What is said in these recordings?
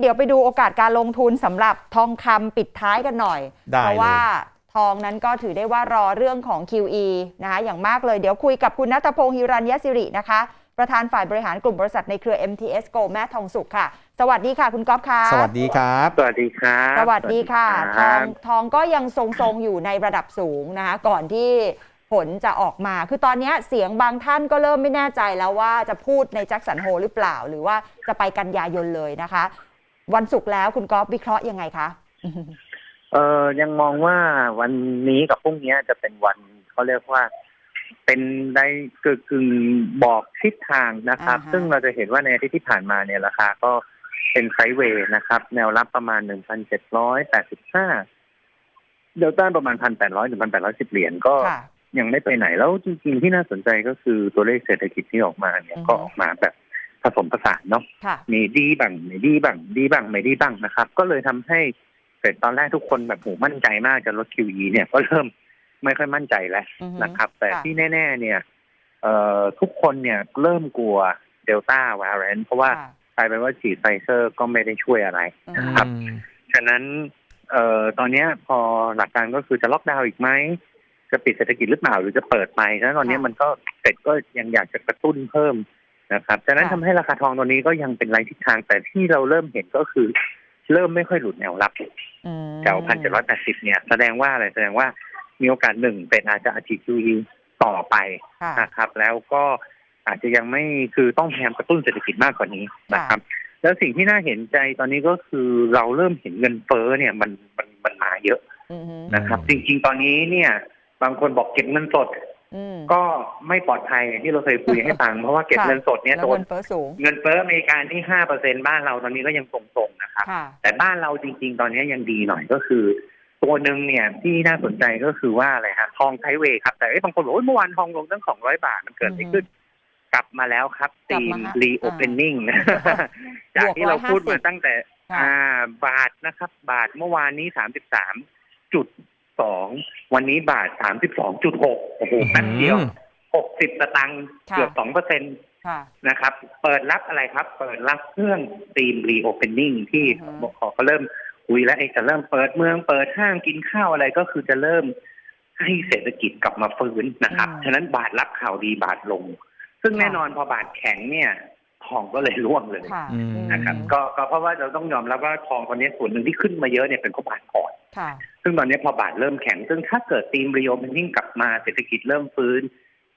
เดี๋ยวไปดูโอกาสการลงทุนสำหรับทองคำปิดท้ายกันหน่อย ได้เพราะว่าเลยทองนั้นก็ถือได้ว่ารอเรื่องของ QE นะคะอย่างมากเลยเดี๋ยวคุยกับคุณนัทพงศ์ฮิรัญยศิรินะคะ ประธานฝ่ายบริหารกลุ่มบริษัทในเครือ MTS Go แม่ทองสุขค่ะ สวัสดีค่ะคุณก๊อฟค่ะ สวัสดีครับ สวัสดีครับสวัสดีค่ะทคอรังบทองก็ยังทรงๆอยู่ในระดับสูงนะคะก่อนที่ผลจะออกมา คือตอนนี้เสียงบางท่านก็เริ่มไม่แน่ใจแล้วว่าจะพูดในแจ็คสันโฮหรือเปล่า หรือว่าจะไปกันยายนเลยนะคะ วันศุกร์แล้วคุณก๊อฟวิเคราะห์ยังไงคะเออยังมองว่าวันนี้กับพรุ่งนี้จะเป็นวันเขาเรียกว่า เป็นได้กึ่งกึ่งบอกทิศทางนะครับอ่าฮะซึ่งเราจะเห็นว่าในอาทิตย์ที่ผ่านมาเนี่ยราคาก็เป็นไซด์เวย์นะครับ แนวรับประมาณหนึ่งพันเจ็ดร้อยแปดสิบห้าเดลต้าประมาณพันแปดร้อยถึงพันแปดร้อยสิบเหรียญก็ค่ะยังไม่ไปไหนแล้วจริงๆที่น่าสนใจก็คือตัวเลขเศรษฐกิจที่ออกมาเนี่ยอือฮึก็ออกมาแบบผ สมผสานเนาะค่ะ มีดีบ้างไม่ดีบ้างดีบ้างไม่ดีบ้างนะครับ ก็เลยทำให้เสร็จตอนแรกทุกคนแบบโหมั่นใจมากจะลด QE เนี่ยก็เริ่มไม่ค่อยมั่นใจแล้วอือฮึนะครับ แต่ค่ะ ที่แน่ ๆ เนี่ยเอ่อทุกคนเนี่ยเริ่มกลัวเดลต้าวาเรนเพราะว่าค่ะกลายเป็นว่าฉีดไฟเซอร์ก็ไม่ได้ช่วยอะไร อืนะมครับ ฉะนั้นเอ่อตอนเนี้ยพอหลักการก็คือจะล็อกดาวน์อีกไหม จะปิดเศรษฐกิจหรือเปล่าหรือจะเปิดไหมฉะนั้นตอนเนี้ยค่ะ มันก็เฟดก็ยังอยากจะกระตุ้นเพิ่ม นะครับฉะนั้นค่ะทำให้ราคาทองตัวนี้ก็ยังเป็นไรทิศทาง แต่ที่เราเริ่มเห็นก็คือ เริ่มไม่ค่อยหลุดแนวรับอืมแถวพันเจ็ดร้อยแปดสิบเนี่ย แสดงว่าอะไรแสดงว่ามีโอกาสหนึ่งเป็นอาจจะอาชีพ QE ต่อไปค่ะนะครับ แล้วก็อาจจะยังไม่คือต้องพยายามกระตุ้นเศรษฐกิจมากกว่านี้นะครับ แล้วสิ่งที่น่าเห็นใจตอนนี้ก็คือเราเริ่มเห็นเงินเฟ้อเนี่ยมันมันมันมาเยอะอืมฮึนะครับ จริง ๆ ตอนนี้เนี่ย บางคนบอกเก็บเงินสด อืม ก็ไม่ปลอดภัยอย่างที่เราเคยคุยให้ฟัง เพราะว่าเก็บค่ะ เงินสดเนี่ยแล้วโดนเงินเฟ้อสูง เงินเฟ้ออเมริกาที่ห้าเปอร์เซ็นบ้านเราตอนนี้ก็ยังทรงๆนะครับ ค่ะ แต่บ้านเราจริง ๆ ตอนนี้ยังดีหน่อยก็คือ ตัวหนึ่งเนี่ยที่น่าสนใจก็คือว่าอะไรฮะทองไทเวย์ครับ แต่เอ้ยบางคนบอกว่าเมื่อวานทองลงตั้งสองร้อยบาทมันเกิดอะไรขึ้น กลับมาแล้วครับกลัตีบมมาฮะรีโอเพนนิ่งจากที่เราพูดมาตั้งแต่ ค่ะ อ่าบาทนะครับ บาทเมื่อวานนี้สามสิบสามจุด สองวันนี้บาทสามสิบสองจุดหกโอ้โหแป๊บเดียวหกสิบสตังค์ค่ะเกือบสองเปอร์เซ็นต์ค่ะนะครับ เปิดรับอะไรครับ เปิดรับเครื่องตีมรีโอเพนนิ่งที่อือฮึบอกขอเขาเริ่มคุยแล้วไอ้จะเริ่มเปิดเมืองเปิดห้างกินข้าวอะไรก็คือจะเริ่มให้เศรษฐกิจกลับมาฟื้นนะครับ ฉะนั้นบาทรับข่าวดีบาทลง ซึ่งแน่นอนพอบาทแข็งเนี่ยทองก็เลยร่วงเลยค่ะอืมนะครับก็ก็เพราะว่าเราต้องยอมรับว่าทองตอนนี้ส่วนหนึ่งที่ขึ้นมาเยอะเนี่ยเป็นเพราะบาทก่อนค่ะ ซึ่งตอนนี้พอบาทเริ่มแข็ง ซึ่งถ้าเกิดตีมรีโอเพนนิ่งกลับมาเศรษฐกิจเริ่มฟื้น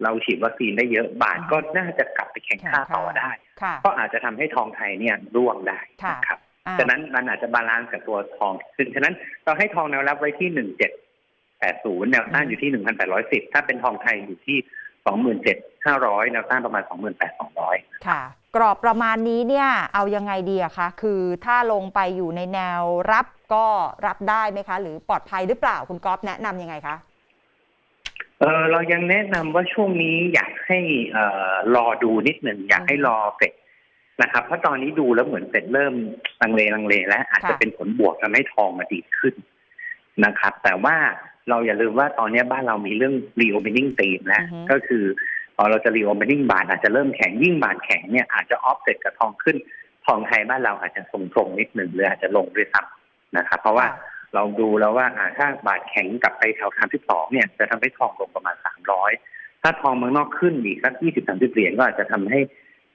เราฉีดวัคซีนได้เยอะบาทก็น่าจะกลับไปแข็งค่าต่อได้ค่ะก็อาจจะทำให้ทองไทยเนี่ยร่วงได้ค่ะนะครับอ่าฉะนั้นมันอาจจะบาลานซ์กับตัวทองขึ้นฉะนั้นเราให้ทองแนวรับไว้ที่หนึ่งเจ็ดแปดศูนย์แนวต้านอยู่ที่หนึ่งพันแปดร้อยสิบถ้าเป็นทองไทยอยู่ที่สองหมื่นเจ็ดห้าร้อยแนวต้านประมาณสองหมื่นแปดสองร้อยค่ะ กรอบประมาณนี้เนี่ย เอายังไงดีอะคะ คือถ้าลงไปอยู่ในแนวรับ ก็รับได้ไหมคะ หรือปลอดภัยหรือเปล่าคุณก๊อฟแนะนำยังไงคะเออเรายังแนะนำว่าช่วงนี้อยากให้เอ่อรอดูนิดหนึ่งอยากให้รอเฟดนะครับ เพราะตอนนี้ดูแล้วเหมือนเฟดเริ่มลังเลลังเลแล้วอาจจะค่ะเป็นผลบวกทำให้ทองมาดีขึ้นนะครับ แต่ว่าเราอย่าลืมว่าตอนนี้บ้านเรามีเรื่อง reopening theme แล้วอือฮึ ก็คือพอเราจะ reopening บาทอาจจะเริ่มแข็งยิ่งบาทแข็งเนี่ยอาจจะ offset กับทองขึ้น ทองไทยบ้านเราอาจจะทรงๆนิดหนึ่งหรืออาจจะลงด้วยซ้ำ นะครับ เพราะว่าเราดูแล้วว่าอ่าถ้าบาทแข็งกลับไปแถว32เนี่ยจะทำให้ทองลงประมาณ300ถ้าทองเมืองนอกขึ้นอีกสัก20 30เหรียญก็อาจจะทำให้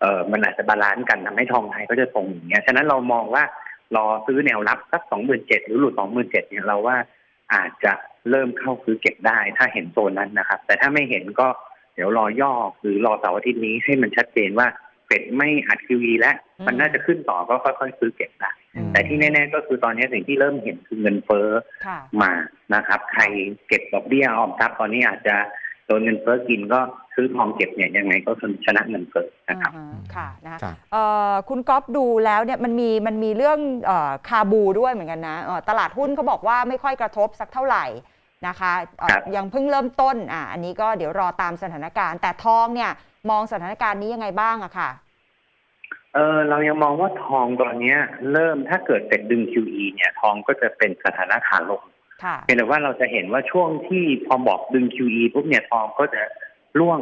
เออมันอาจจะบาลานซ์กันทำให้ทองไทยก็จะทรงอย่างเงี้ยฉะนั้นเรามองว่ารอซื้อแนวรับสัก27,000หรือหลุด27,000เนี่ยเราว่าอาจจะเริ่มเข้าซื้อเก็บได้ ถ้าเห็นโซนนั้นนะครับ แต่ถ้าไม่เห็นก็เดี๋ยวรอย่อหรือรอเสาร์อาทิตย์นี้ให้มันชัดเจนว่า เฟดไม่อัด QE แล้ว มันน่าจะขึ้นต่อก็ค่อยๆซื้อเก็บได้อืมแต่ที่แน่ ๆ ก็คือตอนนี้สิ่งที่เริ่มเห็นคือเงินเฟ้อค่ะมานะครับ ใครเก็บดอกเบี้ยออมทรัพย์ตอนนี้อาจจะโดนเงินเฟ้อกินก็ซื้อทองเก็บเนี่ยยังไงก็ชนะเงินเฟ้อนะครับอ่าฮะค่ะนะคะครับเอ่อคุณก๊อฟดูแล้วเนี่ยมันมีมันมีเรื่องเออคาบูด้วยเหมือนกันนะเอ่อตลาดหุ้นเขาบอกว่าไม่ค่อยกระทบสักเท่าไหร่นะคะเอ่อครับยังเพิ่งเริ่มต้นอะอันนี้ก็เดี๋ยวรอตามสถานการณ์ แต่ทองเนี่ย มองสถานการณ์นี้ยังไงบ้างอะค่ะ เออเรายังมองว่าทองตอนเนี้ยเริ่มถ้าเกิดเสร็จดึง QE เนี่ย ทองก็จะเป็นสถานะขาลงค่ะเพียงแต่ว่าเราจะเห็นว่าช่วงที่พอบอกดึง QE ปุ๊บเนี่ยทองก็จะร่วง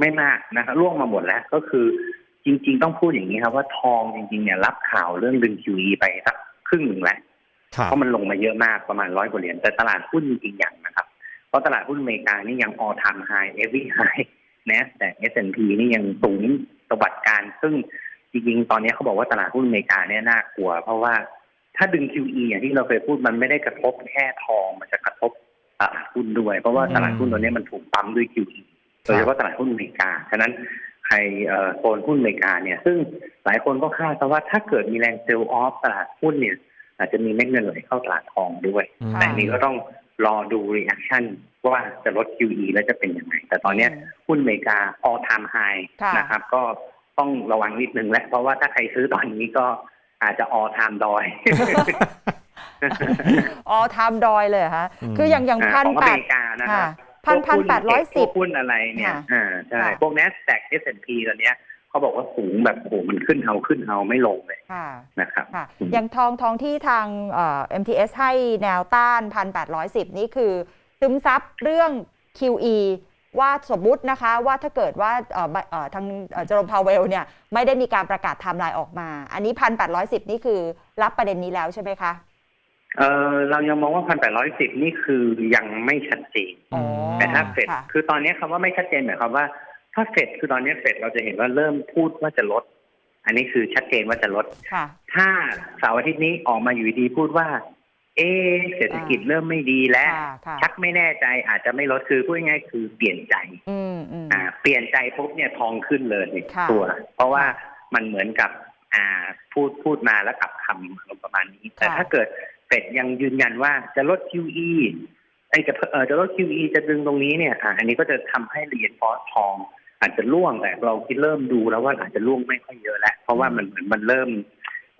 ไม่มากนะครับร่วงมาหมดแล้วก็คือจริง ๆ ต้องพูดอย่างนี้ครับว่าทองจริง ๆ เนี่ยรับข่าวเรื่องดึง QE ไปสักครึ่งหนึ่งแล้วครับเพราะมันลงมาเยอะมากประมาณร้อยกว่าเหรียญแต่ตลาดหุ้นจริงๆอย่างนะครับ เพราะตลาดหุ้นอเมริกานี่ยัง all time high every high นะแต่ S&P นี่ยังสูงสวัสดการ ซึ่งจริงๆ ตอนนี้เขาบอกว่าตลาดหุ้นอเมริกาเนี่ยน่ากลัว เพราะว่าถ้าดึง QE อย่างที่เราเคยพูดมันไม่ได้กระทบแค่ทอง มันจะกระทบตลาดหุ้นด้วย เพราะว่าตลาดหุ้นตัวนี้มันถูกปั๊มด้วย QE โดยเฉพาะตลาดหุ้นอเมริกา ฉะนั้นใครเอ่อโซนหุ้นอเมริกาเนี่ย ซึ่งหลายคนก็คาดว่าถ้าเกิดมีแรงเซลล์ออฟตลาดหุ้นเนี่ย อาจจะมีเม็ดเงินไหลเข้าตลาดทองด้วยอืมแต่อันนี้ก็ต้อง รอดู reaction ว่าจะลด QE แล้วจะเป็นยังไง แต่ตอนเนี้ยหุ้นอเมริกา all time high ค่ะนะครับ ก็ต้องระวังนิดนึงแหละเพราะว่าถ้าใครซื้อตอนนี้ก็อาจจะ all time ดอยอ๋อทำดอยเลยเหรอคะอืมคืออย่างอย่างอ่าพันของอแปเมดริกานะครับพันพันแปดร้อยสิบพวกหุ้นอะไรเนี่ยค่ะอ่าใช่ค่ะพวก NASDAQ S&P ตอนเนี้ย เขาบอกว่าสูงแบบโอ้โหมันขึ้นเอาขึ้นเอาไม่ลงเลยค่ะนะครับ ค่ะ อย่างทองทองที่ทางเอ่อ MTS ให้แนวต้าน 1,810 นี่คือ ซึมซับเรื่อง QE ว่าสมมุตินะคะว่าถ้าเกิดว่าเอ่อเอ่อทางเจอร์มพาวเวลเนี่ยไม่ได้มีการประกาศไทม์ไลน์ออกมา อันนี้ 1,810 นี่คือรับประเด็นนี้แล้วใช่ไหมคะ เออเรายังมองว่าพันแปดร้อยสิบนี่คือยังไม่ชัดเจน อ๋อแต่ถ้าเฟดค่ะ คือตอนนี้คำว่าไม่ชัดเจนหมายความว่า ถ้าเฟดคือตอนนี้เฟดเราจะเห็นว่าเริ่มพูดว่าจะลด อันนี้คือชัดเจนว่าจะลดค่ะถ้าเสาร์อาทิตย์นี้ออกมาอยู่ดีๆพูดว่า เอะเศรษฐกิจเริ่มไม่ดีแล้วค่ะค่ะชักไม่แน่ใจอาจจะไม่ลดคือพูดง่ายๆคือเปลี่ยนใจอืมอืมอ่า เปลี่ยนใจปุ๊บเนี่ยทองขึ้นเลยค่ะตัว เพราะว่ามันเหมือนกับ อ่าพูดพูดมาแล้วกลับคำอารมณ์ประมาณนี้ แต่ค่ะถ้าเกิดเฟดยังยืนยันว่าจะลด QE ไอ้จะเออจะลด QE จะดึงตรงนี้เนี่ย อ่าอันนี้ก็จะทำให้เหรียญฟอสทอง อาจจะล่วงแต่เราคิดเริ่มดูแล้วว่าอาจจะล่วงไม่ค่อยเยอะแล้วเพราะว่ามันเหมือนมันเริ่ม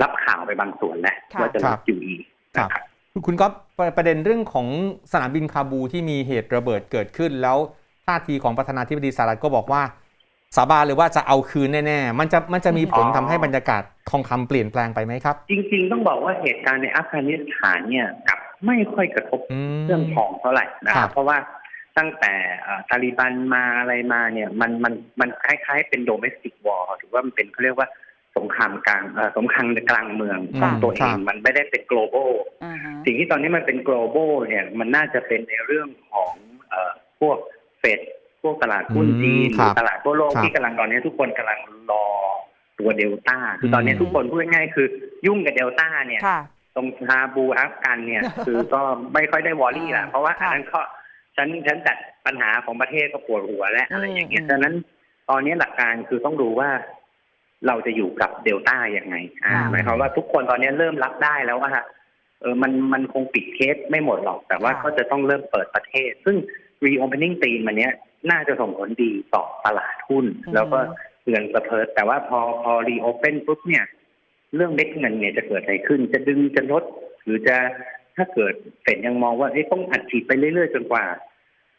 รับข่าวไปบางส่วนแล้วค่ะว่าจะลครัดบ QE นะครับคุณก็ประเด็นเรื่องของสนามบินคาบูที่มีเหตุระเบิดเกิดขึ้น แล้วท่าทีของประธานาธิบดีสหรัฐก็บอกว่า สาบานเลยว่าจะเอาคืนแน่ๆ มันจะมันจะมีผลอ๋อทำให้บรรยากาศทองคำเปลี่ยนแปลงไปไหมครับ จริง ๆ ต้องบอกว่าเหตุการณ์ในอัฟกานิสถานเนี่ยกลับไม่ค่อยกระทบอืมเรื่องทองเท่าไหร่นะคครัรับบเพราะว่า ตั้งแต่เอ่อตาลีบันมาอะไรมาเนี่ย มันมันมันคล้ายๆ เป็นโดเมสติกวอร์หรือว่ามันเป็นเขาเรียกว่าสงครามกลางเอ่อสงครามกลางเมืองของค่ะตัวเองมันไม่ได้เป็น global อ่าฮะสิ่งที่ตอนนี้มันเป็น global เนี่ยมันน่าจะเป็นในเรื่องของเอ่อพวกเฟดพวกตลาดหุ้นอืมจีนหครัรืบอตลาดทั่วโลกครับที่กำลังตอนนี้ทุกคนกำลังรอตัวเดลต้าคือตอนนี้อืมทุกคนพูดง่ายๆคือยุ่งกับเดลต้าเนี่ยค่ะตรงคาบูอัฟกันเนี่ย คือก็ไม่ค่อยได้วอรี่แหละอ่าเพราะว่าอันค่ะนั้นก็ ฉันฉันจัดปัญหาของประเทศก็ปวดหัวและอะไรอย่างเงี้ยอืมฉะนั้นตอนนี้หลักการคือต้องดูว่า เราจะอยู่กับเดลต้ายังไง อ่าค่ะหมายความว่าทุกคนตอนนี้เริ่มรับได้แล้วว่าเออมันมันคงปิดเคสไม่หมดหรอก แต่ว่าค่ะก็จะต้องเริ่มเปิดประเทศ ซึ่ง reopening ตีมันเนี้ยน่าจะส่งผลดีต่อตลาดหุ้น แล้วก็เงินสะเพิดแต่ว่าพอพอ reopen ปุ๊บเนี่ย เรื่องเม็ดเงินเนี่ยจะเกิดอะไรขึ้น จะดึงจะลดหรือจะถ้าเกิดเฟดยังมองว่าเอ้ยต้องอัดฉีดไปเรื่อยๆ จนกว่า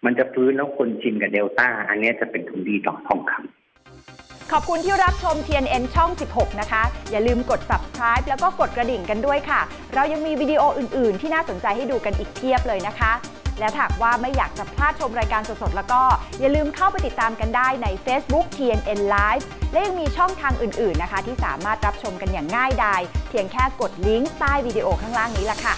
มันจะฟื้นแล้วคนชินกับเดลต้า อันนี้จะเป็นผลดีต่อทองคำขอบคุณที่รับชม TNN ช่อง 16 นะคะ อย่าลืมกด subscribe แล้วก็กดกระดิ่งกันด้วยค่ะ เรายังมีวิดีโออื่น ๆ ที่น่าสนใจให้ดูกันอีกเพียบเลยนะคะ และหากว่าไม่อยากจะพลาดชมรายการสด ๆ แล้วก็ อย่าลืมเข้าไปติดตามกันได้ใน Facebook TNN Live และยังมีช่องทางอื่น ๆ นะคะ ที่สามารถรับชมกันอย่างง่ายดาย เพียงแค่กดลิงก์ใต้วิดีโอข้างล่างนี้ล่ะค่ะ